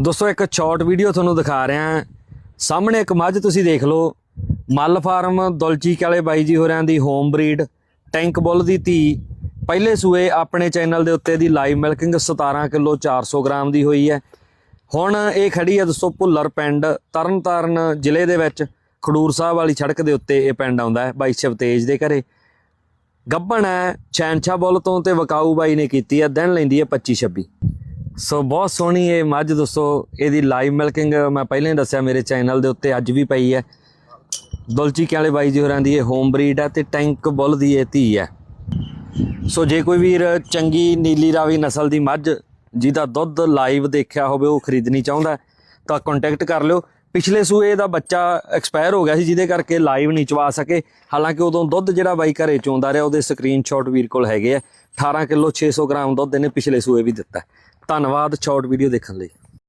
ਦੋਸਤੋ, ਇੱਕ short video ਤੁਹਾਨੂੰ ਦਿਖਾ ਰਿਹਾ ਹਾਂ। ਸਾਹਮਣੇ ਇੱਕ ਮੱਝ ਤੁਸੀਂ ਦੇਖ ਲਓ। ਮੱਲ ਫਾਰਮ ਦੁਲਚੀਕ ਵਾਲੇ ਬਾਈ ਜੀ ਹੋਰਿਆਂ ਦੀ ਹੋਮ ਬਰੀਡ ਟੈਂਕ ਬੁੱਲ ਦੀ ਧੀ। ਪਹਿਲੇ ਸੂਏ ਆਪਣੇ ਚੈਨਲ ਦੇ ਉੱਤੇ ਦੀ ਲਾਈਵ ਮਿਲਕਿੰਗ 17 ਕਿਲੋ 400 ਗ੍ਰਾਮ ਦੀ ਹੋਈ ਹੈ। ਹੁਣ ਇਹ ਖੜੀ ਹੈ ਦੋਸਤੋ ਭੁੱਲਰ ਪਿੰਡ, ਤਰਨਤਾਰਨ ਜ਼ਿਲ੍ਹੇ ਦੇ ਵਿੱਚ। ਖਡੂਰ ਸਾਹਿਬ ਵਾਲੀ ਸੜਕ ਦੇ ਉੱਤੇ ਇਹ ਪਿੰਡ ਆਉਂਦਾ ਹੈ ਬਾਈ ਸ਼ਿਵਤੇਜ ਦੇ ਘਰੇ। ਗੱਬਣ ਹੈ ਛੈਨਛਾ ਬੁੱਲ ਤੋਂ ਤੇ ਵਕਾਊ ਬਾਈ ਨੇ ਕੀਤੀ ਹੈ, ਦਿਨ ਲੈਂਦੀ ਹੈ 25 26 ਸੋ ਬਹੁਤ ਸੋਹਣੀ ਇਹ ਮੱਝ, ਦੋਸਤੋ, ਇਹਦੀ ਲਾਈਵ ਮਿਲਕਿੰਗ ਮੈਂ ਪਹਿਲਾਂ ਹੀ ਦੱਸਿਆ ਮੇਰੇ ਚੈਨਲ ਦੇ ਉੱਤੇ, ਅੱਜ ਵੀ ਪਈ ਹੈ। ਦੁਲਚੀ ਵਾਲੇ ਬਾਈ ਜੀ ਹੋਰਾਂ ਦੀ ਇਹ ਹੋਮ ਬਰੀਡ ਹੈ ਤੇ ਟੈਂਕ ਬੁੱਲ ਦੀ ਇਹ ਧੀ ਹੈ। ਸੋ ਜੇ ਕੋਈ ਵੀਰ ਚੰਗੀ ਨੀਲੀ ਰਾਵੀ ਨਸਲ ਦੀ ਮੱਝ, ਜਿਹਦਾ ਦੁੱਧ ਲਾਈਵ ਦੇਖਿਆ ਹੋਵੇ, ਉਹ ਖਰੀਦਣੀ ਚਾਹੁੰਦਾ ਤਾਂ ਕੰਟੈਕਟ ਕਰ ਲਿਓ। ਪਿਛਲੇ ਸੂਏ ਦਾ ਬੱਚਾ ਐਕਸਪਾਇਰ ਹੋ ਗਿਆ ਸੀ, ਜਿਹਦੇ ਕਰਕੇ ਲਾਈਵ ਨਹੀਂ ਚਵਾ ਸਕੇ। ਹਾਲਾਂਕਿ ਉਦੋਂ ਦੁੱਧ ਜਿਹੜਾ ਬਾਈ ਘਰੇ ਚੋਂਦਾ ਰਿਹਾ, ਉਹਦੇ ਸਕਰੀਨਸ਼ਾਟ ਵੀਰ ਕੋਲ ਹੈਗੇ ਆ। 18 ਕਿਲੋ 600 ਗ੍ਰਾਮ ਦੁੱਧ ਇਹਨੇ ਪਿਛਲੇ ਸੂਏ ਵੀ ਦਿੱਤਾ। ਧੰਨਵਾਦ ਸ਼ਾਰਟ ਵੀਡੀਓ ਦੇਖਣ ਲਈ।